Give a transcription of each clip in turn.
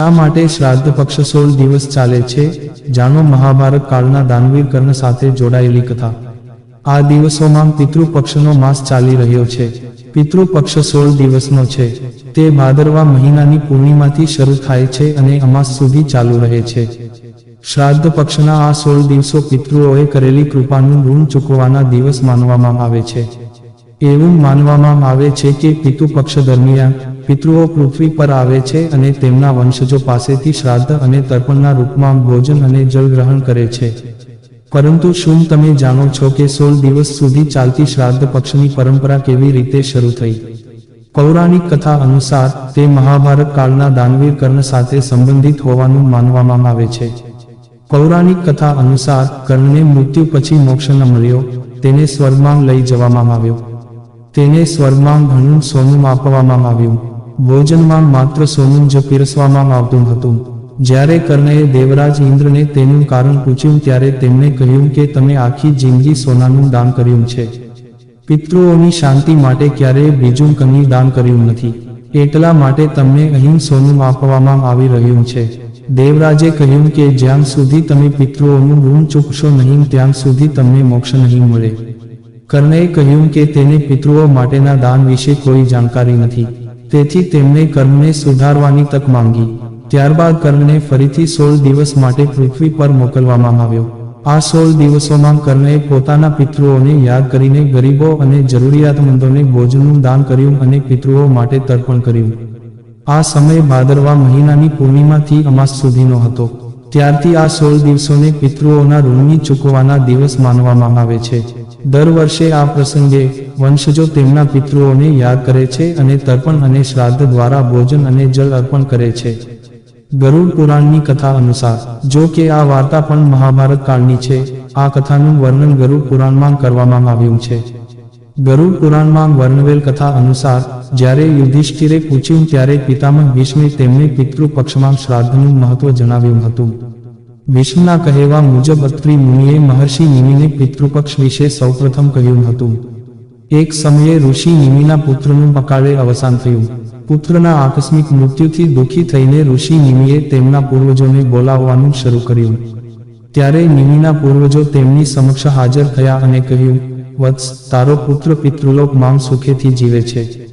શા માટે શ્રાદ્ધ પક્ષ સોળ દિવસ ચાલે છે, જાણો મહાભારત કાળના દાનવીર કર્ણ સાથે જોડાયેલી કથા. આ દિવસોમાં પિતૃપક્ષનો માસ ચાલી રહ્યો છે. પિતૃપક્ષ સોળ દિવસનો છે. તે ભાદરવા મહિનાની પૂર્ણિમાથી શરૂ થાય છે અને અમાસ સુધી ચાલુ રહે છે. શ્રાદ્ધ પક્ષના આ સોળ દિવસો પિતૃઓએ કરેલી કૃપાનું ઋણ ચૂકવવાના દિવસ માનવામાં આવે છે. એવું માનવામાં આવે છે કે પિતૃપક્ષ દરમિયાન પિતૃઓ પૃથ્વી પર આવે છે અને તેમના વંશજો પાસેથી શ્રાદ્ધ અને તર્પણના રૂપમાં ભોજન અને જળ ગ્રહણ કરે છે. પરંતુ શું તમે જાણો છો કે સોળ દિવસ સુધી ચાલતી શ્રાદ્ધ પક્ષની પરંપરા કેવી રીતે શરૂ થઈ? પૌરાણિક કથા અનુસાર, તે મહાભારત કાળના દાનવીર કર્ણ સાથે સંબંધિત હોવાનું માનવામાં આવે છે. પૌરાણિક કથા અનુસાર, કર્ણને મૃત્યુ પછી મોક્ષ ન મળ્યો, તેને સ્વર્ગમાં લઈ જવામાં આવ્યો. તેને સ્વર્ગમાં ઘણું સોનું આપવામાં આવ્યું. ભોજનમાં માત્ર સોનું જ પીરસવામાં આવતું હતું. જ્યારે કર્ણએ દેવરાજ ઇન્દ્રને તેનું કારણ પૂછ્યું ત્યારે તેમણે કહ્યું કે તમે આખી જિંદગી સોનાનું દાન કર્યું છે. પિતૃઓની શાંતિ માટે ક્યારેય બીજું કંઈ દાન કર્યું નથી. એટલા માટે તમને અહીં સોનું આપવામાં આવી રહ્યું છે. દેવરાજે કહ્યું કે જ્યાં સુધી તમે પિતૃઓનું ઋણ ચૂકશો નહીં, ત્યાં સુધી તમને મોક્ષ નહીં મળે. કર્ણએ કહ્યું કે તેને પિતૃઓ માટેના દાન વિશે કોઈ જાણકારી નથી. તેથી તેમણે કર્મને સુધારવાની તક માંગી. ત્યારબાદ કર્ણને ફરીથી સોળ દિવસ માટે પૃથ્વી પર મોકલવામાં આવ્યો. આ સોળ દિવસોમાં કર્ણએ પોતાના પિતૃઓને યાદ કરીને ગરીબો અને જરૂરિયાતમંદોને ભોજનનું દાન કર્યું અને પિતૃઓ માટે તર્પણ કર્યું. આ સમય ભાદરવા મહિનાની પૂર્ણિમાથી અમાસ સુધીનો હતો. ત્યારથી આ સોળ દિવસોને પિતૃઓના ઋણની ચૂકવવાના દિવસ માનવામાં આવે છે. દર વર્ષે આ પ્રસંગે વંશજો તેમના પિતૃઓને યાદ કરે છે અને તર્પણ અને શ્રાદ્ધ દ્વારા ભોજન અને જળ અર્પણ કરે છે. ગરુડ પુરાણની કથા અનુસાર, જો કે આ વાર્તા પણ મહાભારત કાળની છે, આ કથાનું વર્ણન ગરુડ પુરાણમાં કરવામાં આવ્યું છે. ગરુડ પુરાણમાં વર્ણવેલ કથા અનુસાર, જ્યારે યુધિષ્ઠિરે પૂછ્યું ત્યારે પિતામહ ભીષ્મે તેમને પિતૃ પક્ષમાં શ્રાદ્ધનું મહત્વ જણાવ્યું હતું. ભીષ્મના કહેવા મુજબ અત્રિ મુનિએ મહર્ષિ નિમિને પિતૃપક્ષ વિશે સૌપ્રથમ કહ્યું હતું. એક સમયે ઋષિ નિમિના પુત્રનું અકાળે અવસાન થયું. પુત્રના આકસ્મિક મૃત્યુથી દુઃખી થઈને ઋષિ નિમિએ તેમના પૂર્વજોને બોલાવવાનું શરૂ કર્યું. ત્યારે નિમિના પૂર્વજો તેમની સમક્ષ હાજર થયા અને કહ્યું, વત્સ, તારો પુત્ર પિતૃલોક માંગ સુખેથી જીવે છે.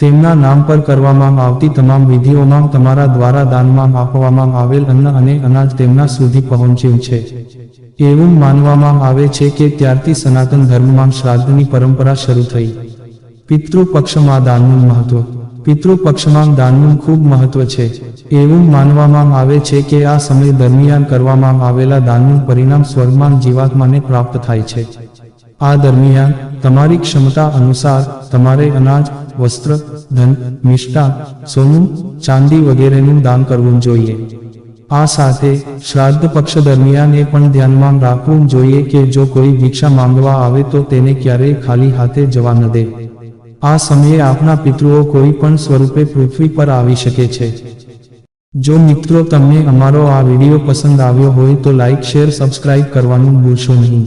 તેમના નામ પર કરવામાં આવતી તમામ વિધિઓમાં તમારા દ્વારા દાનમાં આપવામાં આવેલ અન્ન અને અનાજ તેમના સુધી પહોંચ્યું છે. એવું માનવામાં આવે છે કે ત્યારથી સનાતન ધર્મમાં શ્રાદ્ધની પરંપરા શરૂ થઈ. પિતૃપક્ષમાં દાનનું મહત્વ. પિતૃપક્ષમાં દાનનું ખૂબ મહત્વ છે. એવું માનવામાં આવે છે કે આ સમય દરમિયાન કરવામાં આવેલા દાનનું પરિણામ સ્વર્ગમાં જીવાત્માને પ્રાપ્ત થાય છે. આ દરમિયાન તમારી ક્ષમતા અનુસાર તમારે અનાજ વસ્ત્ર, ધન મિષ્ટાન સોનું, ચાંદી વગેરેનું દાન કરવું જોઈએ. આ સાથે શ્રાદ્ધ પક્ષ દરમિયાન એ પણ ધ્યાનમાં રાખવું જોઈએ કે જો કોઈ ભિક્ષા માંગવા આવે તો તેને ક્યારેય ખાલી હાથે જવા ન દે. આ સમયે આપણા પિતૃઓ કોઈ પણ સ્વરૂપે પૃથ્વી પર આવી શકે છે. જો મિત્રો તમને અમારો આ વીડિયો પસંદ આવ્યો હોય તો લાઇક શેર, સબસ્ક્રાઇબ કરવાનું ભૂલશો નહીં.